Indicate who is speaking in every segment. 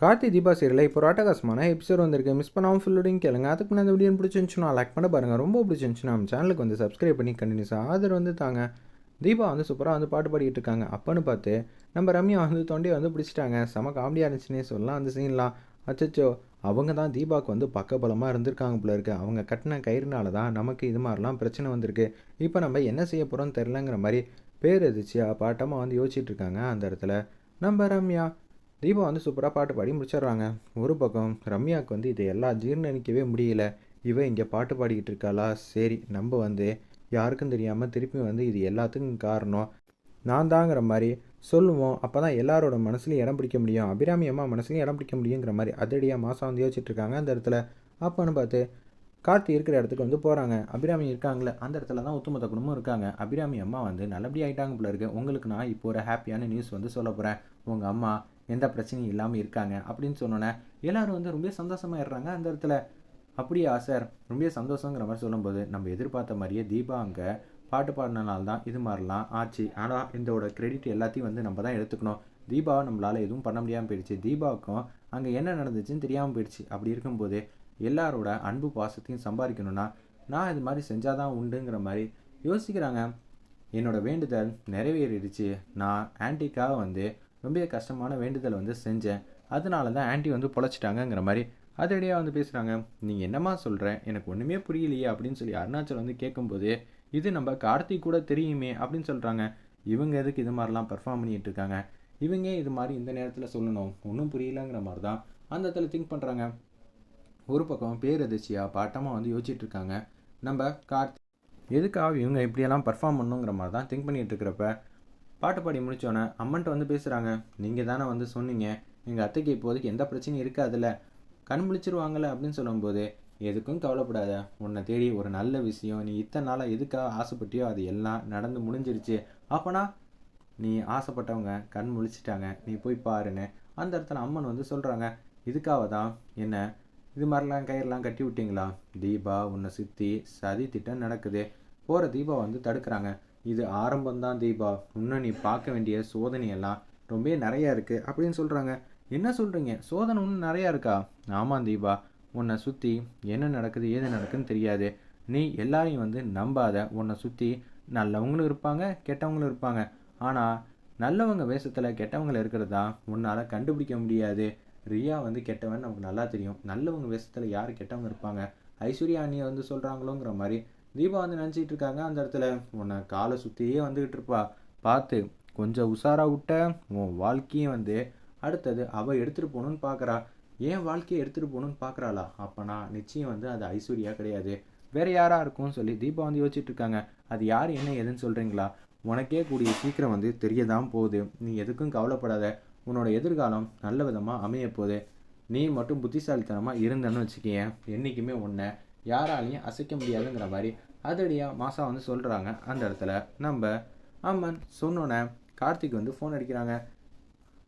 Speaker 1: கார்த்தி தீபா சீரியலில் இப்போ ஒரு எபிசோட் வந்திருக்கு. மிஸ் பண்ணாமல் ஃபுல்லோடையும் கேளுங்க. அதுக்கு அந்த வீடியோ பிடிச்சிருந்துச்சுன்னா லைக் பண்ண பாருங்கள் ரொம்ப பிடிச்சிருந்துச்சுன்னா நம்ம சேனலுக்கு வந்து சப்ஸ்கிரைப் பண்ணி கண்டினியூஸாக ஆதரவு வந்து தாங்க. தீபா வந்து சூப்பராக வந்து பாட்டு பாடிட்டு இருக்காங்க. அப்போன்னு பார்த்து நம்ம ரம்யா வந்து தொண்டையை வந்து பிடிச்சிட்டாங்க. செம காமெடியாக இருந்துச்சுன்னே சொல்லலாம் அந்த சீன்லாம் அச்சச்சோ அவங்க தான் தீபாவுக்கு வந்து பக்கபலமாக இருந்திருக்காங்க போல இருக்கு. அவங்க கட்டின கயிறுனால தான் நமக்கு இது மாதிரிலாம் பிரச்சனை வந்திருக்கு. இப்போ நம்ம என்ன செய்ய போகிறோம்னு தெரிலங்கிற மாதிரி பேர் எதிர்ச்சியாக பாட்டமாக வந்து யோசிச்சுட்டு இருக்காங்க அந்த இடத்துல. நம்ம ரம்யா தீபா வந்து சூப்பராக பாட்டு பாடி முடிச்சிடுறாங்க. ஒரு பக்கம் ரம்யாவுக்கு வந்து இது எல்லாம் ஜீர்ணிக்கவே முடியல. இவ இங்கே பாட்டு பாடிக்கிட்டு இருக்காளா? சரி நம்ம வந்து யாருக்கும் தெரியாமல் திருப்பி வந்து இது எல்லாத்துக்கும் காரணம் நான் தாங்கிற மாதிரி சொல்லுவோம். அப்போ தான் எல்லாரோட மனசுலையும் இடம் பிடிக்க முடியும். அபிராமி அம்மா மனசுலையும் இடம் பிடிக்க முடியுங்கிற மாதிரி அதிரடியாக மாதம் வந்து யோசிச்சுட்டு இருக்காங்க அந்த இடத்துல. அப்போன்னு பார்த்து கார்த்தி இருக்கிற இடத்துக்கு வந்து போகிறாங்க அபிராமி இருக்காங்களே அந்த இடத்துல தான் ஒத்துமொத்த குடும்பம் இருக்காங்க. அபிராமி அம்மா வந்து நல்லபடியாக ஆகிட்டாங்க போல இருக்கு. உங்களுக்கு நான் இப்போ ஒரு ஹாப்பியான நியூஸ் வந்து சொல்ல போகிறேன் உங்கள் அம்மா எந்த பிரச்சனையும் இல்லாமல் இருக்காங்க அப்படின்னு சொன்னோன்னே எல்லோரும் வந்து ரொம்ப சந்தோஷமாயிடுறாங்க அந்த இடத்துல அப்படியா சார்? ரொம்ப சந்தோஷங்கிற மாதிரி சொல்லும்போது நம்ம எதிர்பார்த்த மாதிரியே தீபா அங்கே பாட்டு பாடினால தான் இது மாதிரிலாம் ஆச்சு. ஆனால் இதோட கிரெடிட் எல்லாத்தையும் வந்து நம்ம தான் எடுத்துக்கணும். தீபாவை நம்மளால் எதுவும் பண்ண முடியாமல் போயிடுச்சு. தீபாவுக்கும் அங்கே என்ன நடந்துச்சுன்னு தெரியாமல் போயிடுச்சு. அப்படி இருக்கும்போது எல்லாரோட அன்பு பாசத்தையும் சம்பாதிக்கணும்னா நான் இது மாதிரி செஞ்சால் தான் உண்டுங்கிற மாதிரி யோசிக்கிறாங்க. என்னோட வேண்டுதல் நிறைவேறிடுச்சு. நான் ஆன்டிக்காக வந்து ரொம்ப கஷ்டமான வேண்டுதல் வந்து செஞ்சேன். அதனால தான் ஆண்டி வந்து பொழைச்சிட்டாங்கங்கிற மாதிரி அதடியாக வந்து பேசுகிறாங்க நீங்கள் என்னம்மா சொல்கிற எனக்கு ஒன்றுமே புரியலையே அப்படின்னு சொல்லி அருணாச்சல் வந்து கேட்கும்போது இது நம்ம கார்த்திக் கூட தெரியுமே அப்படின்னு சொல்கிறாங்க இவங்க எதுக்கு இது மாதிரிலாம் பெர்ஃபார்ம் பண்ணிட்டு இருக்காங்க? இவங்க இது மாதிரி இந்த நேரத்தில் சொல்லணும்? ஒன்றும் புரியலங்கிற மாதிரி தான் அந்த இடத்துல திங்க் பண்ணுறாங்க ஒரு பக்கம் பேரதிர்ச்சியாக பாட்டமாக வந்து யோசிச்சுட்டு இருக்காங்க. நம்ம கார்த்தி எதுக்காக இவங்க இப்படியெல்லாம் பர்ஃபார்ம் பண்ணுங்கிற மாதிரி தான் திங்க் பண்ணிகிட்டு இருக்கிறப்ப பாட்டு பாடி முடித்தோன்னே அம்மன்ட்ட வந்து பேசுகிறாங்க நீங்கள் தானே வந்து சொன்னீங்க எங்கள் அத்தைக்கு இப்போதைக்கு எந்த பிரச்சனையும் இருக்காதுல்ல கண் முழிச்சிருவாங்கல்ல அப்படின்னு சொல்லும்போது எதுக்கும் கவலைப்படாத உன்னை தேடி ஒரு நல்ல விஷயம் நீ இத்தனை நாளாக எதுக்காக ஆசைப்பட்டியோ அது எல்லாம் நடந்து முடிஞ்சிருச்சு. அப்போனா நீ ஆசைப்பட்டவங்க கண் முழிச்சிட்டாங்க நீ போய் பாருன்னு அந்த இடத்துல அம்மன் வந்து சொல்கிறாங்க இதுக்காக தான் என்ன இது மாதிரிலாம் கயிறெலாம் கட்டி விட்டீங்களா? தீபா உன்னை சுற்றி சதி திட்டம் நடக்குது. போகிற தீபா வந்து தடுக்கிறாங்க இது ஆரம்பம்தான் தீபா. இன்னும் நீ பார்க்க வேண்டிய சோதனையெல்லாம் ரொம்ப நிறையா இருக்குது அப்படின்னு சொல்கிறாங்க என்ன சொல்கிறீங்க சோதனை இன்னும் நிறையா இருக்கா? ஆமாம் தீபா. உன்னை சுற்றி என்ன நடக்குது ஏது நடக்குதுன்னு தெரியாது. நீ எல்லாரையும் வந்து நம்பாத. உன்னை சுற்றி நல்லவங்களும் இருப்பாங்க கெட்டவங்களும் இருப்பாங்க. ஆனால் நல்லவங்க வேஷத்தில் கெட்டவங்க இருக்கிறது தான் உன்னால் கண்டுபிடிக்க முடியாது. ரியா வந்து கெட்டவன் நமக்கு நல்லா தெரியும். நல்லவங்க வேஷத்தில் யார் கெட்டவங்க இருப்பாங்க? ஐஸ்வர்யா அண்ணியை வந்து சொல்கிறாங்களோங்கிற மாதிரி தீபா வந்து நினச்சிட்டு இருக்காங்க. அந்த இடத்துல உன்னை காலை சுற்றியே வந்துக்கிட்டு இருப்பா. பார்த்து கொஞ்சம் உஷாராக விட்ட உன் வாழ்க்கையும் வந்து அடுத்தது அவள் எடுத்துகிட்டு போகணுன்னு பார்க்குறா ஏன் வாழ்க்கையை எடுத்துகிட்டு போகணுன்னு பார்க்குறாளா அப்போனா நிச்சயம் வந்து அது ஐஸ்வர்யா கிடையாது. வேறு யாராக இருக்கும்னு சொல்லி தீபா வந்து யோசிச்சுட்டு இருக்காங்க. அது யார் என்ன எதுன்னு சொல்கிறீங்களா உனக்கே கூடிய சீக்கிரம் வந்து தெரியதான் போகுது. நீ எதுக்கும் கவலைப்படாத. உன்னோட எதிர்காலம் நல்ல விதமாக அமைய போகுது. நீ மட்டும் புத்திசாலித்தனமாக இருந்தேன்னு வச்சுக்கேன் என்றைக்குமே உன்னை யாராலையும் அசைக்க முடியாதுங்கிற மாதிரி அதடியாக மாசா வந்து சொல்கிறாங்க அந்த இடத்துல நம்ம அம்மன் சொன்னோன்னே கார்த்திக் வந்து ஃபோன் அடிக்கிறாங்க.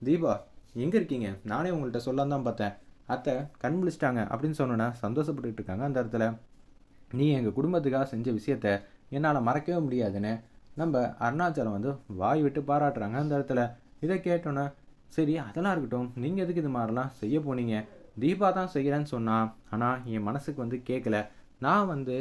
Speaker 1: தீபா எங்கே இருக்கீங்க? நானே உங்கள்கிட்ட சொல்லாம்தான் பார்த்தேன். அத்தை கண் முழிச்சிட்டாங்க அப்படின்னு சொன்னோன்னே சந்தோஷப்பட்டுட்டு இருக்காங்க அந்த இடத்துல. நீ எங்கள் குடும்பத்துக்காக செஞ்ச விஷயத்த என்னால் மறக்கவே முடியாதுன்னு நம்ம அருணாச்சலம் வந்து வாய் விட்டு பாராட்டுறாங்க அந்த இடத்துல. இதை கேட்டோன்னே சரி அதெல்லாம் இருக்கட்டும். நீங்கள் எதுக்கு இது மாதிரிலாம் செய்ய போனீங்க? தீபா தான் செய்கிறேன்னு சொன்னான் ஆனால் என் மனசுக்கு வந்து கேட்கல நான் வந்து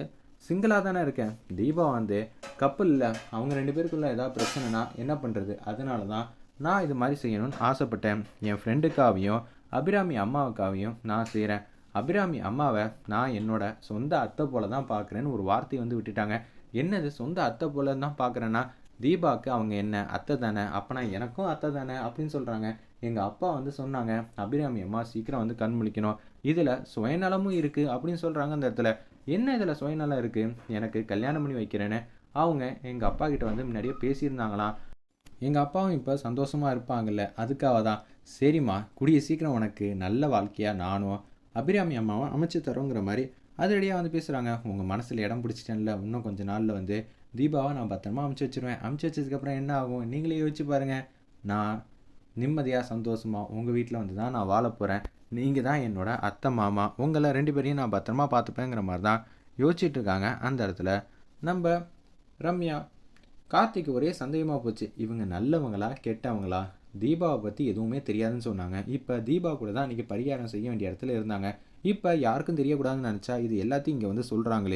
Speaker 1: சிங்கிளாக தானே இருக்கேன். தீபா வந்து கப்பல் இல்லை. அவங்க ரெண்டு பேருக்குள்ள ஏதாவது பிரச்சனைனா என்ன பண்ணுறது அதனால தான் நான் இது மாதிரி செய்யணும்னு ஆசைப்பட்டேன். என் ஃப்ரெண்டுக்காவையும் அபிராமி அம்மாவுக்காவையும் நான் செய்கிறேன் அபிராமி அம்மாவை நான் என்னோட சொந்த அத்தை போல தான் பார்க்குறேன்னு ஒரு வார்த்தையை வந்து விட்டுட்டாங்க. என்னது சொந்த அத்தை போல தான் பார்க்குறேன்னா தீபாவுக்கு அவங்க என்ன அத்தை தானே அப்போனா எனக்கும் அத்தை தானே அப்படின்னு சொல்கிறாங்க எங்கள் அப்பா வந்து சொன்னாங்க அபிராமி அம்மா சீக்கிரம் வந்து கண் முழிக்கணும். இதில் சுயநலமும் இருக்குது அப்படின்னு சொல்கிறாங்க அந்த இடத்துல. என்ன இதில் சுயநலம் இருக்குது எனக்கு கல்யாணம் பண்ணி வைக்கிறேன்னு. அவங்க எங்கள் அப்பா கிட்ட வந்து முன்னாடியே பேசியிருந்தாங்களாம் எங்கள் அப்பாவும் இப்போ சந்தோஷமாக இருப்பாங்கல்ல அதுக்காக தான். சரிம்மா குடிய சீக்கிரம் உனக்கு. நல்ல வாழ்க்கையாக நானும் அபிராமி அம்மாவும் அமைச்சு தரோங்கிற மாதிரி. அதிரடியாக வந்து பேசுகிறாங்க உங்கள் மனசில் இடம் பிடிச்சிட்டேன்ல இன்னும் கொஞ்சம் நாளில் வந்து தீபாவை நான் பத்திரமா அமுச்சு வச்சிருவேன். அமுச்சு வச்சதுக்கப்புறம் என்ன ஆகும்? நீங்களே யோசிச்சு பாருங்கள் நான் நிம்மதியாக சந்தோஷமாக உங்கள் வீட்டில் வந்து தான் நான் வாழ போகிறேன் நீங்கள் தான் என்னோட அத்தை மாமா. உங்களை ரெண்டு பேரையும் நான் பத்திரமா பார்த்துப்பேங்கிற மாதிரி தான் யோசிச்சுட்டு இருக்காங்க அந்த இடத்துல. நம்ம ரம்யா கார்த்திக் ஒரே சந்தேகமாக போச்சு. இவங்க நல்லவங்களா கெட்டவங்களா? தீபாவை பற்றி எதுவுமே தெரியாதுன்னு சொன்னாங்க. இப்போ தீபா கூட தான் அன்றைக்கி பரிகாரம் செய்ய வேண்டிய இடத்துல இருந்தாங்க. இப்போ யாருக்கும் தெரியக்கூடாதுன்னு நினச்சா இது எல்லாத்தையும் இங்கே வந்து சொல்கிறாங்களே